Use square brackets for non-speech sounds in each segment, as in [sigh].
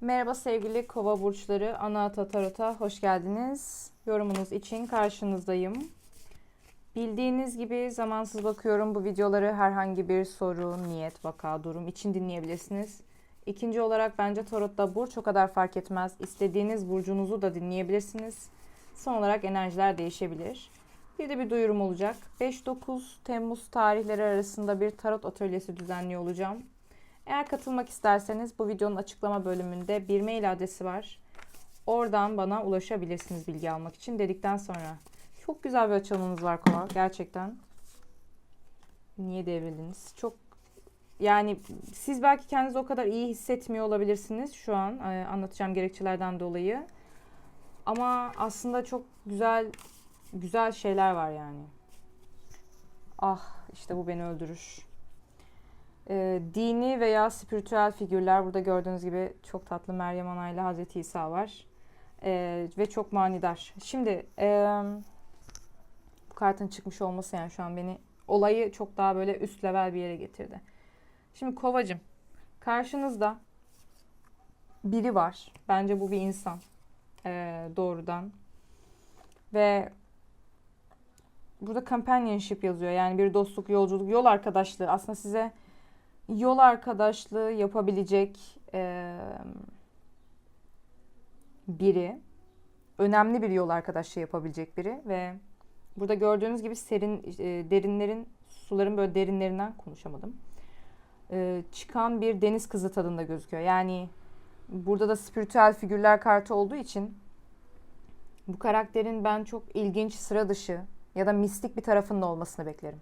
Merhaba sevgili kova burçları. Ana Ata Tarot'a hoş geldiniz. Yorumunuz için karşınızdayım. Bildiğiniz gibi zamansız bakıyorum. Bu videoları herhangi bir soru, niyet, vaka, durum için dinleyebilirsiniz. İkinci olarak bence Tarot'ta burç o kadar fark etmez. İstediğiniz burcunuzu da dinleyebilirsiniz. Son olarak enerjiler değişebilir. Bir de bir duyurum olacak. 5-9 Temmuz tarihleri arasında bir tarot atölyesi düzenliyor olacağım. Eğer katılmak isterseniz bu videonun açıklama bölümünde bir mail adresi var. Oradan bana ulaşabilirsiniz bilgi almak için dedikten sonra. Çok güzel bir açılımınız var Kova gerçekten. Niye devrildiniz? Çok yani siz belki kendinizi o kadar iyi hissetmiyor olabilirsiniz şu an e, anlatacağım gerekçelerden dolayı. Ama aslında çok güzel güzel şeyler var yani. Ah işte bu beni öldürür. E, dini veya spiritüel figürler burada gördüğünüz gibi çok tatlı Meryem Ana ile Hazreti İsa var. E, ve çok manidar. Şimdi e, bu kartın çıkmış olması yani şu an beni olayı çok daha böyle üst level bir yere getirdi. Şimdi kovacım karşınızda biri var. Bence bu bir insan. E, doğrudan. Ve burada companionship yazıyor. Yani bir dostluk, yolculuk, yol arkadaşlığı. Aslında size yol arkadaşlığı yapabilecek e, biri. Önemli bir yol arkadaşlığı yapabilecek biri ve burada gördüğünüz gibi serin e, derinlerin suların böyle derinlerinden konuşamadım. E, çıkan bir deniz kızı tadında gözüküyor. Yani burada da spiritüel figürler kartı olduğu için bu karakterin ben çok ilginç, sıra dışı ya da mistik bir tarafının olmasını beklerim.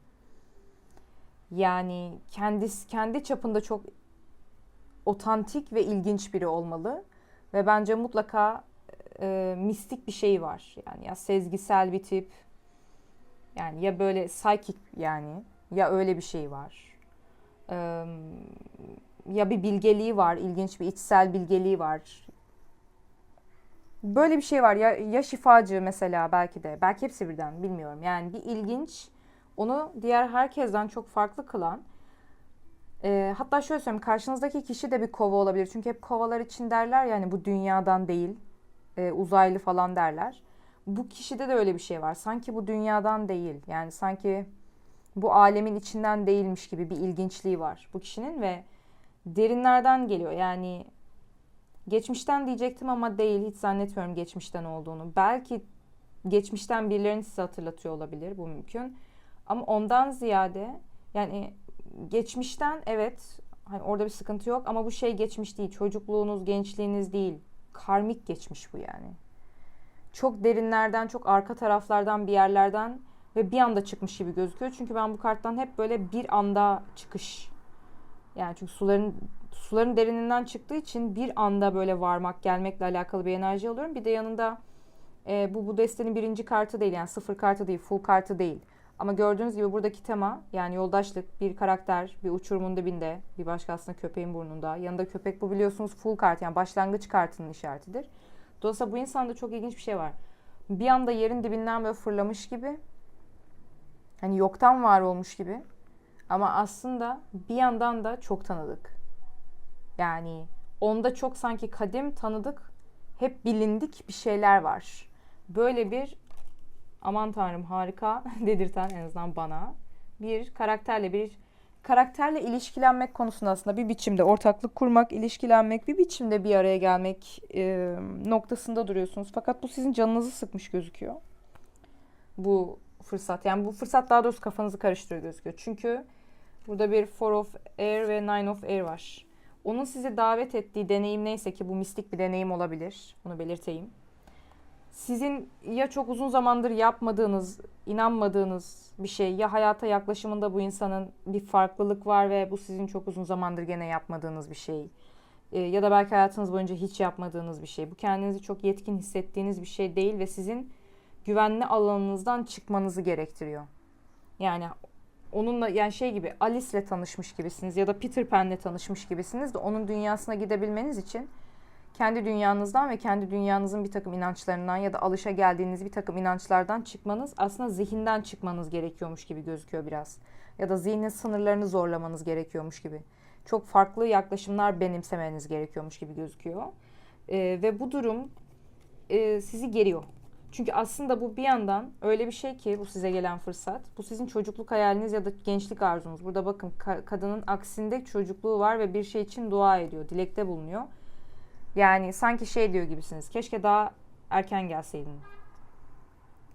Yani kendisi kendi çapında çok otantik ve ilginç biri olmalı ve bence mutlaka e, mistik bir şey var. Yani ya sezgisel bir tip yani ya böyle psychic yani ya öyle bir şey var. E, ya bir bilgeliği var, ilginç bir içsel bilgeliği var. Böyle bir şey var ya ya şifacı mesela belki de belki hepsi birden bilmiyorum. Yani bir ilginç onu diğer herkesten çok farklı kılan e, hatta şöyle söyleyeyim karşınızdaki kişi de bir kova olabilir. Çünkü hep kovalar için derler yani bu dünyadan değil e, uzaylı falan derler. Bu kişide de öyle bir şey var. Sanki bu dünyadan değil yani sanki bu alemin içinden değilmiş gibi bir ilginçliği var bu kişinin ve derinlerden geliyor. Yani geçmişten diyecektim ama değil hiç zannetmiyorum geçmişten olduğunu. Belki geçmişten birilerini size hatırlatıyor olabilir bu mümkün. Ama ondan ziyade yani geçmişten evet hani orada bir sıkıntı yok ama bu şey geçmiş değil. Çocukluğunuz, gençliğiniz değil. Karmik geçmiş bu yani. Çok derinlerden, çok arka taraflardan bir yerlerden ve bir anda çıkmış gibi gözüküyor. Çünkü ben bu karttan hep böyle bir anda çıkış. Yani çünkü suların suların derininden çıktığı için bir anda böyle varmak, gelmekle alakalı bir enerji alıyorum. Bir de yanında e, bu bu destenin birinci kartı değil yani sıfır kartı değil, full kartı değil ama gördüğünüz gibi buradaki tema yani yoldaşlık, bir karakter, bir uçurumun dibinde, bir başka aslında köpeğin burnunda. Yanında köpek bu biliyorsunuz full kart yani başlangıç kartının işaretidir. Dolayısıyla bu insanda çok ilginç bir şey var. Bir anda yerin dibinden böyle fırlamış gibi. Hani yoktan var olmuş gibi. Ama aslında bir yandan da çok tanıdık. Yani onda çok sanki kadim tanıdık, hep bilindik bir şeyler var. Böyle bir aman tanrım harika [laughs] dedirten en azından bana bir karakterle bir karakterle ilişkilenmek konusunda aslında bir biçimde ortaklık kurmak, ilişkilenmek, bir biçimde bir araya gelmek e, noktasında duruyorsunuz. Fakat bu sizin canınızı sıkmış gözüküyor. Bu fırsat. Yani bu fırsat daha doğrusu kafanızı karıştırıyor gözüküyor. Çünkü burada bir Four of Air ve Nine of Air var. Onun sizi davet ettiği deneyim neyse ki bu mistik bir deneyim olabilir. Bunu belirteyim sizin ya çok uzun zamandır yapmadığınız, inanmadığınız bir şey ya hayata yaklaşımında bu insanın bir farklılık var ve bu sizin çok uzun zamandır gene yapmadığınız bir şey. E, ya da belki hayatınız boyunca hiç yapmadığınız bir şey. Bu kendinizi çok yetkin hissettiğiniz bir şey değil ve sizin güvenli alanınızdan çıkmanızı gerektiriyor. Yani onunla yani şey gibi Alice'le tanışmış gibisiniz ya da Peter Pan'le tanışmış gibisiniz de onun dünyasına gidebilmeniz için kendi dünyanızdan ve kendi dünyanızın bir takım inançlarından ya da alışa geldiğiniz bir takım inançlardan çıkmanız aslında zihinden çıkmanız gerekiyormuş gibi gözüküyor biraz. Ya da zihnin sınırlarını zorlamanız gerekiyormuş gibi. çok farklı yaklaşımlar benimsemeniz gerekiyormuş gibi gözüküyor. E, ve bu durum e, sizi geriyor. Çünkü aslında bu bir yandan öyle bir şey ki bu size gelen fırsat. Bu sizin çocukluk hayaliniz ya da gençlik arzunuz. Burada bakın ka- kadının aksinde çocukluğu var ve bir şey için dua ediyor, dilekte bulunuyor. Yani sanki şey diyor gibisiniz. Keşke daha erken gelseydin.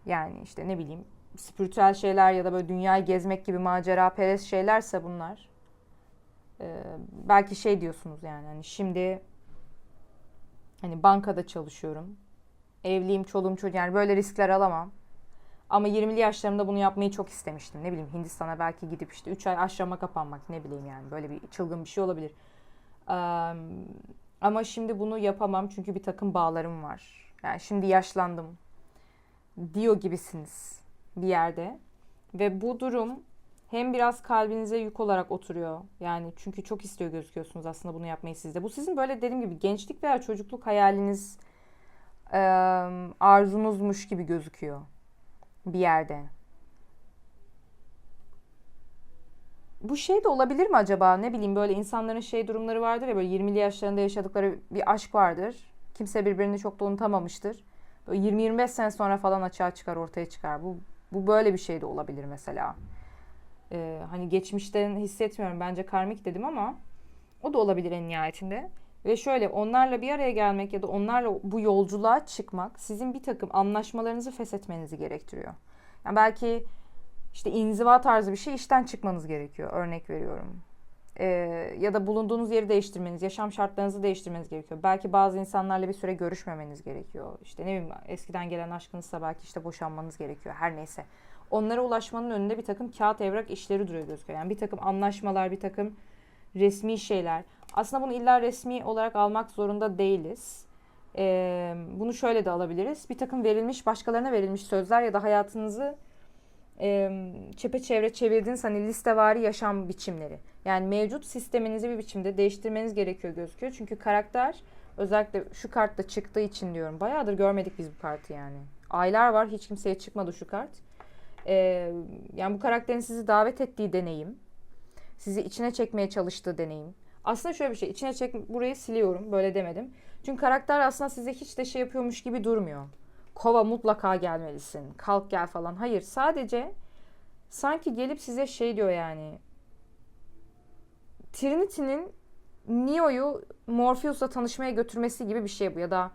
Yani işte ne bileyim spiritüel şeyler ya da böyle dünyayı gezmek gibi macera perest şeylerse bunlar. Ee, belki şey diyorsunuz yani hani şimdi hani bankada çalışıyorum. Evliyim, çoluğum çocuğum yani böyle riskler alamam. Ama 20'li yaşlarımda bunu yapmayı çok istemiştim. Ne bileyim Hindistan'a belki gidip işte 3 ay aşrama kapanmak ne bileyim yani böyle bir çılgın bir şey olabilir. Ee, ama şimdi bunu yapamam çünkü bir takım bağlarım var. Yani şimdi yaşlandım diyor gibisiniz bir yerde. Ve bu durum hem biraz kalbinize yük olarak oturuyor. Yani çünkü çok istiyor gözüküyorsunuz aslında bunu yapmayı sizde. Bu sizin böyle dediğim gibi gençlik veya çocukluk hayaliniz arzunuzmuş gibi gözüküyor bir yerde. Bu şey de olabilir mi acaba? Ne bileyim böyle insanların şey durumları vardır ya böyle 20'li yaşlarında yaşadıkları bir aşk vardır. Kimse birbirini çok da unutamamıştır. Böyle 20-25 sene sonra falan açığa çıkar, ortaya çıkar. Bu bu böyle bir şey de olabilir mesela. Ee, hani geçmişten hissetmiyorum bence karmik dedim ama o da olabilir en nihayetinde. Ve şöyle onlarla bir araya gelmek ya da onlarla bu yolculuğa çıkmak sizin bir takım anlaşmalarınızı feshetmenizi gerektiriyor. Yani belki işte inziva tarzı bir şey işten çıkmanız gerekiyor. Örnek veriyorum. Ee, ya da bulunduğunuz yeri değiştirmeniz, yaşam şartlarınızı değiştirmeniz gerekiyor. Belki bazı insanlarla bir süre görüşmemeniz gerekiyor. İşte ne bileyim eskiden gelen aşkınızsa belki işte boşanmanız gerekiyor. Her neyse. Onlara ulaşmanın önünde bir takım kağıt evrak işleri duruyor gözüküyor. Yani bir takım anlaşmalar, bir takım resmi şeyler. Aslında bunu illa resmi olarak almak zorunda değiliz. Ee, bunu şöyle de alabiliriz. Bir takım verilmiş, başkalarına verilmiş sözler ya da hayatınızı e, çepeçevre çevirdiğiniz hani listevari yaşam biçimleri. Yani mevcut sisteminizi bir biçimde değiştirmeniz gerekiyor gözüküyor. Çünkü karakter özellikle şu kartta çıktığı için diyorum. Bayağıdır görmedik biz bu kartı yani. Aylar var hiç kimseye çıkmadı şu kart. Ee, yani bu karakterin sizi davet ettiği deneyim. Sizi içine çekmeye çalıştığı deneyim. Aslında şöyle bir şey. içine çek burayı siliyorum. Böyle demedim. Çünkü karakter aslında size hiç de şey yapıyormuş gibi durmuyor. Kova mutlaka gelmelisin. Kalk gel falan. Hayır. Sadece sanki gelip size şey diyor yani. Trinity'nin Neo'yu Morpheus'la tanışmaya götürmesi gibi bir şey bu. Ya da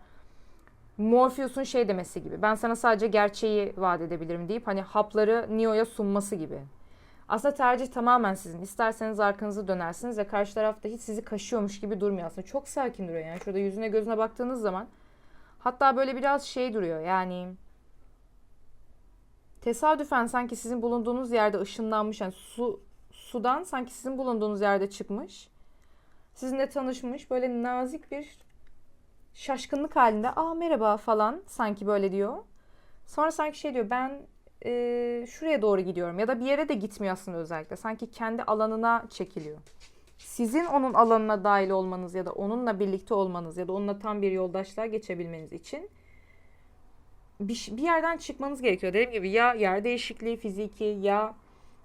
Morpheus'un şey demesi gibi. Ben sana sadece gerçeği vaat edebilirim deyip hani hapları Neo'ya sunması gibi. Aslında tercih tamamen sizin. İsterseniz arkanızı dönersiniz ve karşı tarafta hiç sizi kaşıyormuş gibi durmuyor aslında. Çok sakin duruyor yani. Şurada yüzüne gözüne baktığınız zaman hatta böyle biraz şey duruyor yani tesadüfen sanki sizin bulunduğunuz yerde ışınlanmış yani su sudan sanki sizin bulunduğunuz yerde çıkmış. Sizinle tanışmış böyle nazik bir şaşkınlık halinde aa merhaba falan sanki böyle diyor. Sonra sanki şey diyor ben e, şuraya doğru gidiyorum ya da bir yere de gitmiyor aslında özellikle. Sanki kendi alanına çekiliyor. Sizin onun alanına dahil olmanız ya da onunla birlikte olmanız ya da onunla tam bir yoldaşlığa geçebilmeniz için bir, bir yerden çıkmanız gerekiyor. Dediğim gibi ya yer değişikliği fiziki ya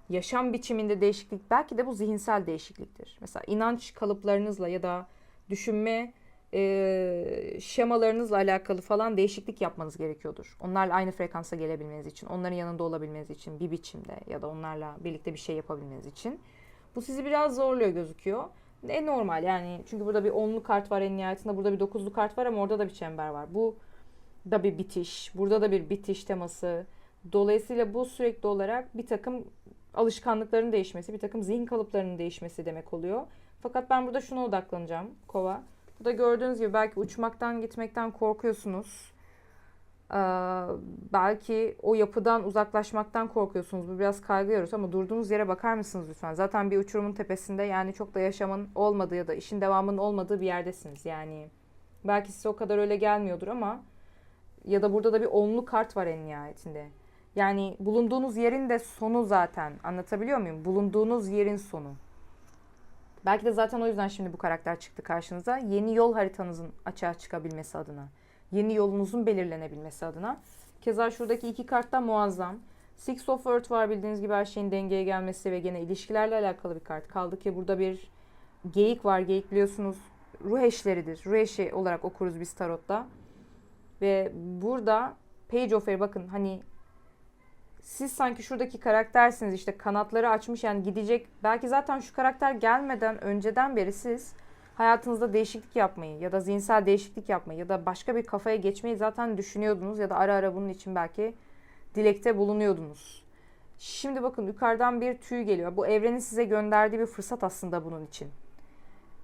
yaşam biçiminde değişiklik belki de bu zihinsel değişikliktir. Mesela inanç kalıplarınızla ya da düşünme e, şemalarınızla alakalı falan değişiklik yapmanız gerekiyordur. Onlarla aynı frekansa gelebilmeniz için, onların yanında olabilmeniz için bir biçimde ya da onlarla birlikte bir şey yapabilmeniz için. Bu sizi biraz zorluyor gözüküyor. Ne normal yani çünkü burada bir onlu kart var en nihayetinde burada bir dokuzlu kart var ama orada da bir çember var. Bu da bir bitiş, burada da bir bitiş teması. Dolayısıyla bu sürekli olarak bir takım alışkanlıkların değişmesi, bir takım zihin kalıplarının değişmesi demek oluyor. Fakat ben burada şuna odaklanacağım kova. Bu da gördüğünüz gibi belki uçmaktan gitmekten korkuyorsunuz. Ee, belki o yapıdan uzaklaşmaktan korkuyorsunuz. Bu biraz kaygılıyoruz ama durduğunuz yere bakar mısınız lütfen? Zaten bir uçurumun tepesinde yani çok da yaşamın olmadığı ya da işin devamının olmadığı bir yerdesiniz. Yani belki size o kadar öyle gelmiyordur ama ya da burada da bir onlu kart var en nihayetinde. Yani bulunduğunuz yerin de sonu zaten. Anlatabiliyor muyum? Bulunduğunuz yerin sonu. Belki de zaten o yüzden şimdi bu karakter çıktı karşınıza. Yeni yol haritanızın açığa çıkabilmesi adına. Yeni yolunuzun belirlenebilmesi adına. Keza şuradaki iki kartta muazzam. Six of Earth var bildiğiniz gibi her şeyin dengeye gelmesi ve gene ilişkilerle alakalı bir kart. Kaldı ki burada bir geyik var. Geyik biliyorsunuz ruh eşleridir. Ruh eşi olarak okuruz biz tarotta. Ve burada Page of Air bakın hani siz sanki şuradaki karaktersiniz işte kanatları açmış yani gidecek. Belki zaten şu karakter gelmeden önceden beri siz hayatınızda değişiklik yapmayı ya da zihinsel değişiklik yapmayı ya da başka bir kafaya geçmeyi zaten düşünüyordunuz ya da ara ara bunun için belki dilekte bulunuyordunuz. Şimdi bakın yukarıdan bir tüy geliyor. Bu evrenin size gönderdiği bir fırsat aslında bunun için.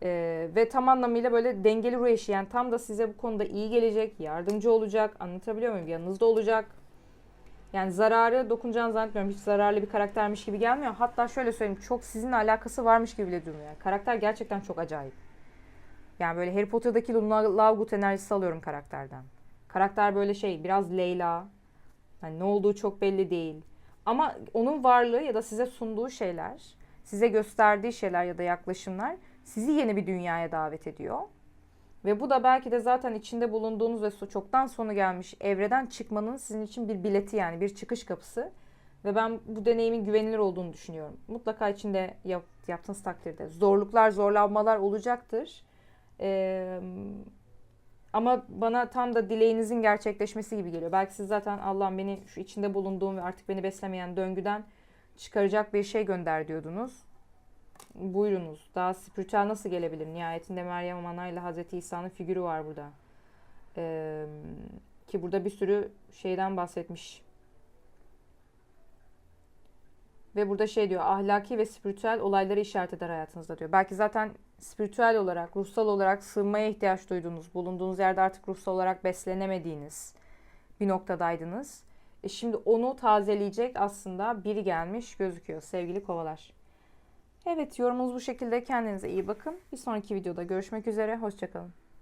Ee, ve tam anlamıyla böyle dengeli ruh eşi yani tam da size bu konuda iyi gelecek, yardımcı olacak, anlatabiliyor muyum? Yanınızda olacak. Yani zararı dokunacağını zannetmiyorum. Hiç zararlı bir karaktermiş gibi gelmiyor. Hatta şöyle söyleyeyim çok sizinle alakası varmış gibi bile durmuyor. Yani karakter gerçekten çok acayip. Yani böyle Harry Potter'daki Luna Lovegood enerjisi alıyorum karakterden. Karakter böyle şey biraz Leyla. Hani ne olduğu çok belli değil. Ama onun varlığı ya da size sunduğu şeyler, size gösterdiği şeyler ya da yaklaşımlar sizi yeni bir dünyaya davet ediyor. Ve bu da belki de zaten içinde bulunduğunuz ve çoktan sonu gelmiş evreden çıkmanın sizin için bir bileti yani bir çıkış kapısı. Ve ben bu deneyimin güvenilir olduğunu düşünüyorum. Mutlaka içinde yap, yaptığınız takdirde zorluklar, zorlanmalar olacaktır. Ee, ama bana tam da dileğinizin gerçekleşmesi gibi geliyor. Belki siz zaten Allah'ım beni şu içinde bulunduğum ve artık beni beslemeyen döngüden çıkaracak bir şey gönder diyordunuz. Buyurunuz. Daha spiritüel nasıl gelebilir? Nihayetinde Meryem Ana ile Hazreti İsa'nın figürü var burada. Ee, ki burada bir sürü şeyden bahsetmiş. Ve burada şey diyor ahlaki ve spiritüel olayları işaret eder hayatınızda diyor. Belki zaten spiritüel olarak, ruhsal olarak sığınmaya ihtiyaç duyduğunuz, bulunduğunuz yerde artık ruhsal olarak beslenemediğiniz bir noktadaydınız. E şimdi onu tazeleyecek aslında biri gelmiş gözüküyor sevgili kovalar. Evet yorumunuz bu şekilde. Kendinize iyi bakın. Bir sonraki videoda görüşmek üzere. Hoşçakalın.